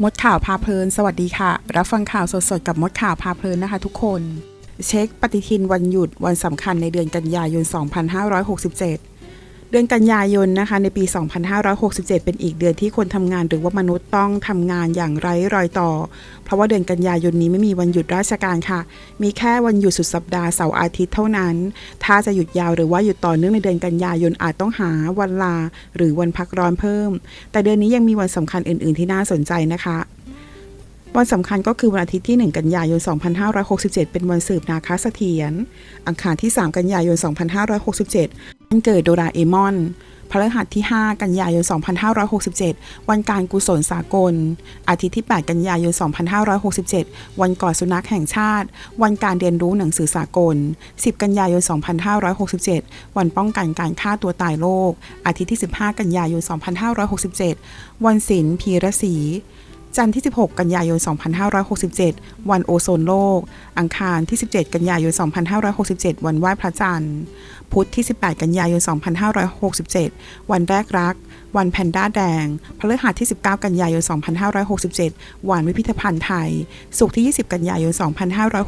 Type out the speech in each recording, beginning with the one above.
มดข่าวพาเพลิน สวัสดีค่ะ รับฟังข่าวสดๆ กับมดข่าวพาเพลินนะคะทุกคน เช็คปฏิทินวันหยุดวันสำคัญในเดือนกันยายน 2567 เดือนกันยายนนะคะในปี 2567 เป็นอีกเดือนที่คนทำงานหรือว่ามนุษย์ต้องทำงานอย่างไร้รอยต่อ เพราะว่าเดือนกันยายนนี้ไม่มีวันหยุดราชการค่ะ มีแค่วันหยุดสุดสัปดาห์เสาร์อาทิตย์เท่านั้น ถ้าจะหยุดยาวหรือว่าหยุดต่อเนื่องในเดือนกันยายนอาจต้องหาวันลา หรือวันพักร้อนเพิ่ม แต่เดือนนี้ยังมีวันสำคัญอื่น ๆ ที่น่าสนใจนะคะวันสำคัญก็คือวันอาทิตย์ที่ 1 กันยายน 2567 เป็นวันสืบนาคาเสถียรอังคารที่ 3 กันยายน 2567 วันเกิดโดราเอมอนพฤหัสที่ 5 กันยายน 2567 วันการกุศลสากล อาทิตย์ที่ 8 กันยายน 2567 วันกอดสุนัขแห่งชาติ วันการเรียนรู้หนังสือสากล 10 กันยายน 2567 วันป้องกันการฆ่าตัวตายโลก อาทิตย์ที่ 15 กันยายน 2567 วันศิลป์พีระศรี จันทร์ที่ 16 กันยายน 2567 วันโอโซนโลก อังคารที่ 17 กันยายน 2567 วันไหว้พระจันทร์ พุธที่ 18 กันยายน 2567 วันแรกรัก วันแพนด้าแดง พฤหัสที่ 19 กันยายน 2567 วันวิพิธภัณฑ์ไทย ศุกร์ที่ 20 กันยายน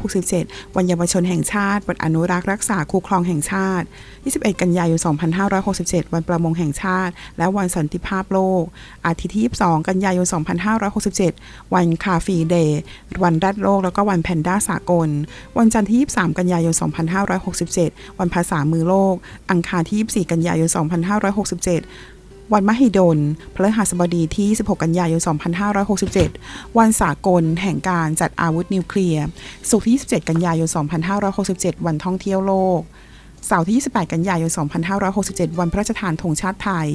2567 วันเยาวชนแห่งชาติ วันอนุรักษ์รักษาคูครองแห่งชาติ 21 กันยายน 2567 วันประมงแห่งชาติ และวันสันติภาพโลก อาทิตย์ที่ 22 กันยายน 2567วันคาฟีเดย์วันแรดโลก แล้วก็วันแพนด้าสากล วันจันทร์ที่ 23 กันยายน 2567 วันภาษามือโลก อังคารที่ 24 กันยายน 2567วันมหิดลพฤหัสบดีที่ 16 กันยายน 2567 วันสากลแห่งการจัดอาวุธนิวเคลียร์ศุกที่ 27 กันยายน 2567 วันท่องเที่ยวโลก เสาร์ที่ 28 กันยายน 2567 วันพระราชทานธงชาติไทย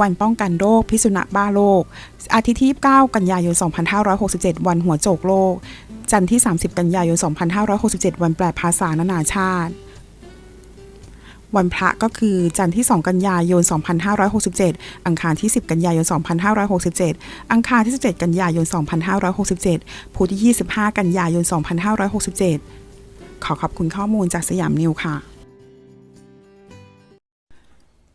วันป้องกันโรคพิษสุนัขบ้าโลก อาทิตย์ที่9กันยายน 2567 วันหัวโจกโลก จันทร์ที่ 30 กันยายน 2567 วันแปลภาษานานาชาติวันพระก็คือจันทร์ที่ 2 กันยายน 2567 อังคารที่ 10 กันยายน 2567 อังคารที่ 17 กันยายน 2567 พุธที่ 25 กันยายน 2567 ขอขอบคุณข้อมูลจากสยามนิวค่ะ